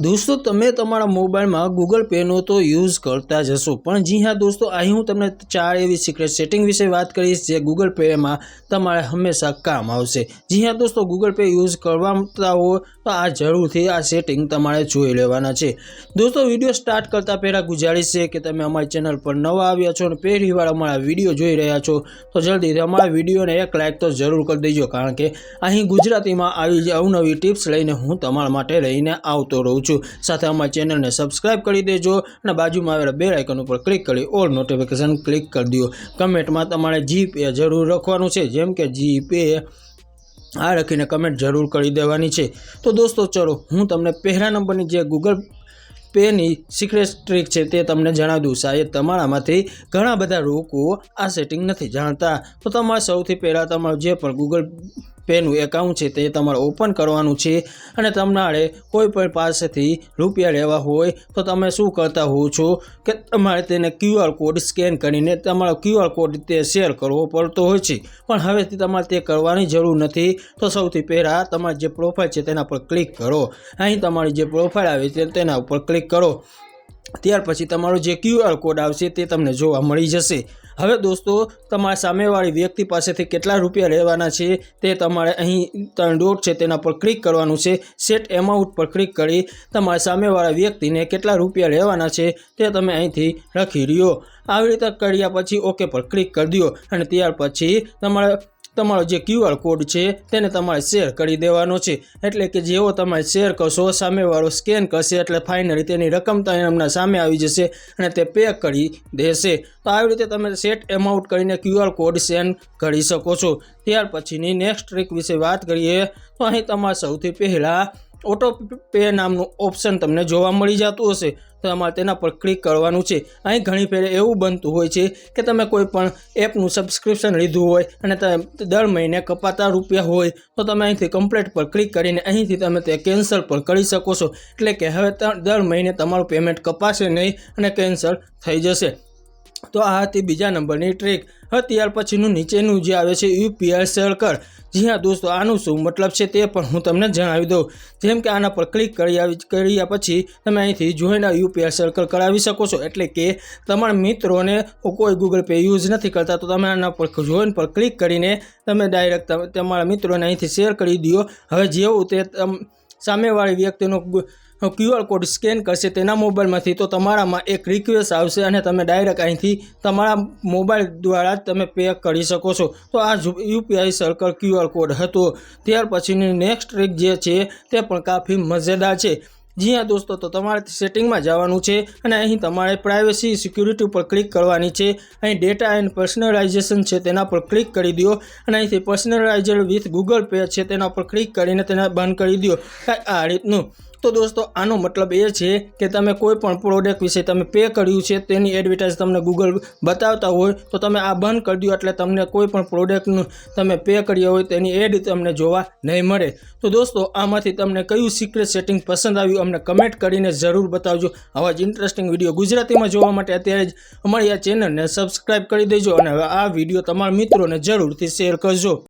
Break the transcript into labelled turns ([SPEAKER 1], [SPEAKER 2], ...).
[SPEAKER 1] દોસ્તો, તમે તમારા મોબાઈલમાં ગૂગલ પેનો તો યુઝ કરતા જ હશો. પણ જી હા, દોસ્તો, અહીં હું તમને ચાર એવી સિક્રેટ સેટિંગ વિશે વાત કરીશ જે ગૂગલ પેમાં તમારે હંમેશા કામ આવશે. જી હા, દોસ્તો ગૂગલ પે યુઝ કરવાતા હો તો આ જરૂરથી આ સેટિંગ તમારે જોઈ લેવાના છે. દોસ્તો વીડિયો સ્ટાર્ટ કરતાં પહેલાં ગુજારીશ છે કે તમે અમારી ચેનલ પર નવા આવ્યા છો અને પહેલીવાર અમારા વીડિયો જોઈ રહ્યા છો, તો જલ્દીથી અમારા વિડીયોને એક લાઇક તો જરૂર કરી દેજો, કારણ કે અહીં ગુજરાતીમાં આવી જ અવનવી ટિપ્સ લઈને હું તમારા માટે લઈને આવતો રહું છું સાથે અમારી ચેનલને સબસ્ક્રાઈબ કરી દેજો અને બાજુમાં આવેલા બે આઇકન ઉપર ક્લિક કરી ઓલ નોટિફિકેશન ક્લિક કરી દો. કમેન્ટમાં તમારે જીપે જરૂર લખવાનું છે. જેમ કે જીપે આ લખીને કમેન્ટ જરૂર કરી દેવાની છે. તો દોસ્તો ચલો, હું તમને પહેલા નંબરની જે ગૂગલ પેની સિક્રેટ ટ્રીક છે તે તમને જણાવી દઉં. શાયદ તમારામાંથી ઘણા બધા લોકો આ સેટિંગ નથી જાણતા. તો તમારે સૌથી પહેલાં તમારું જે પણ ગૂગલ પેનું એકાઉન્ટ છે તે તમારે ઓપન કરવાનું છે અને તમારે કોઈ પણ પાસેથી રૂપિયા લેવા હોય તો તમે શું કરતા હોવ છો કે તમારે તેને ક્યુઆર કોડ સ્કેન કરીને તમારો ક્યુઆર કોડ તે શેર કરવો પડતો હોય છે. પણ હવેથી તમારે તે કરવાની જરૂર નથી. તો સૌથી પહેલાં તમારી જે પ્રોફાઇલ છે તેના પર ક્લિક કરો. અહીં તમારી જે પ્રોફાઇલ આવે છે તેના ઉપર ક્લિક કરો. ત્યાર પછી તમારો જે ક્યુઆર કોડ આવશે તે તમને જોવા મળી જશે. હવે દોસ્તો, તમારા સામેવાળી વ્યક્તિ પાસેથી કેટલા રૂપિયા લેવાના છે તે તમારે અહીં ત્રણ ડોટ છે તેના પર ક્લિક કરવાનું છે. સેટ એમાઉન્ટ પર ક્લિક કરી તમારા સામેવાળા વ્યક્તિને કેટલા રૂપિયા લેવાના છે તે તમે અહીંથી લખી રહ્યો. આવી રીતે કર્યા પછી ઓકે પર ક્લિક કરી દો અને ત્યાર પછી તમારે તમારો જે ક્યુઆર કોડ છે, તેને તમારે શેર કરી દેવાનો છે. એટલે કે જેવો તમે શેર કરશો, સામેવાળો સ્કેન કરશે, એટલે ફાઇનલી તેની રકમ તમને સામે આવી જશે અને તે પે કરી દેશે. તો આવી રીતે તમે સેટ એમાઉન્ટ કરીને ક્યુઆર કોડ સેન્ડ કરી શકો છો. ત્યાર પછીની નેક્સ્ટ ટ્રીક વિશે વાત કરીએ, તો અહીં તમારે સૌથી પહેલાં ઓટો પે નામનું ઓપ્શન તમને જોવા મળી જતું હશે. તમારે તેના પર ક્લિક કરવાનું છે. અહીં ઘણી ફેરે એવું બનતું હોય છે કે તમે કોઈ પણ એપનું સબસ્ક્રિપ્શન લીધું હોય અને દર મહિને કપાતા રૂપિયા હોય, તો તમે અહીંથી કમ્પ્લેટ પર ક્લિક કરીને અહીંથી તમે તે કેન્સલ પર કરી શકો છો. એટલે કે હવે દર મહિને તમારું પેમેન્ટ કપાશે નહીં અને કેન્સલ થઈ જશે. તો આ હતી બીજા નંબરની ટ્રીક હવે ત્યાર પછીનું નીચેનું જે આવે છે યુપીઆઈ સર્કલ જી હા દોસ્તો, આનું શું મતલબ છે તે પણ હું તમને જણાવી દઉં. જેમ કે આના પર ક્લિક કરી કર્યા પછી તમે અહીંથી જોઈને યુપીઆઈ સર્કલ કરાવી શકો છો. એટલે કે તમારા મિત્રોને કોઈ ગૂગલ પે યુઝ નથી કરતા, તો તમે આના પર જોઈન પર ક્લિક કરીને તમે ડાયરેક્ટ તમારા મિત્રોને અહીંથી શેર કરી દો હવે જેવું તે તમ- સામેવાળી વ્યક્તિનો ક્યુઆર કોડ સ્કેન કરશે તેના મોબાઈલમાંથી, તો તમારામાં એક રિક્વેસ્ટ આવશે અને તમે ડાયરેક્ટ અહીંથી તમારા મોબાઈલ દ્વારા તમે પે કરી શકો છો. તો આ યુપીઆઈ સર્કલ ક્યુઆર કોડ હતો. ત્યાર પછીની નેક્સ્ટ ટ્રીક જે છે, તે પણ કાફી મજેદાર છે. જી હા દોસ્તો, તો તમારે સેટિંગમાં જવાનું છે અને અહીં તમારે પ્રાઇવસી સિક્યુરિટી ઉપર ક્લિક કરવાની છે. અહીં ડેટા એન્ડ પર્સનલાઇઝેશન છે, તેના પર ક્લિક કરી દો અને અહીંથી પર્સનલાઇઝર વિથ ગૂગલ પે છે, તેના પર ક્લિક કરીને તેને બંધ કરી દો. આ રીતનું. તો દોસ્તો, આનો મતલબ એ છે કે તમે કોઈ પણ પ્રોડક્ટ વિશે તમે પે કર્યું છે, તેની એડવર્ટાઇઝ તમને ગૂગલ બતાવતા હોય, તો તમે આ બંધ કરી દો એટલે તમને કોઈ પણ પ્રોડક્ટનું તમે પે કર્યા હોય, તેની એડ તમને જોવા નહીં મળે. તો દોસ્તો, આમાંથી તમને કયું સિક્રેટ સેટિંગ પસંદ આવ્યું અમને કમેન્ટ કરીને જરૂર બતાવજો. આવા જ ઇન્ટરેસ્ટિંગ વીડિયો ગુજરાતીમાં જોવા માટે અત્યારે જ અમારી આ ચેનલને સબસ્ક્રાઈબ કરી દેજો અને આ વીડિયો તમારા મિત્રોને જરૂરથી શેર કરજો.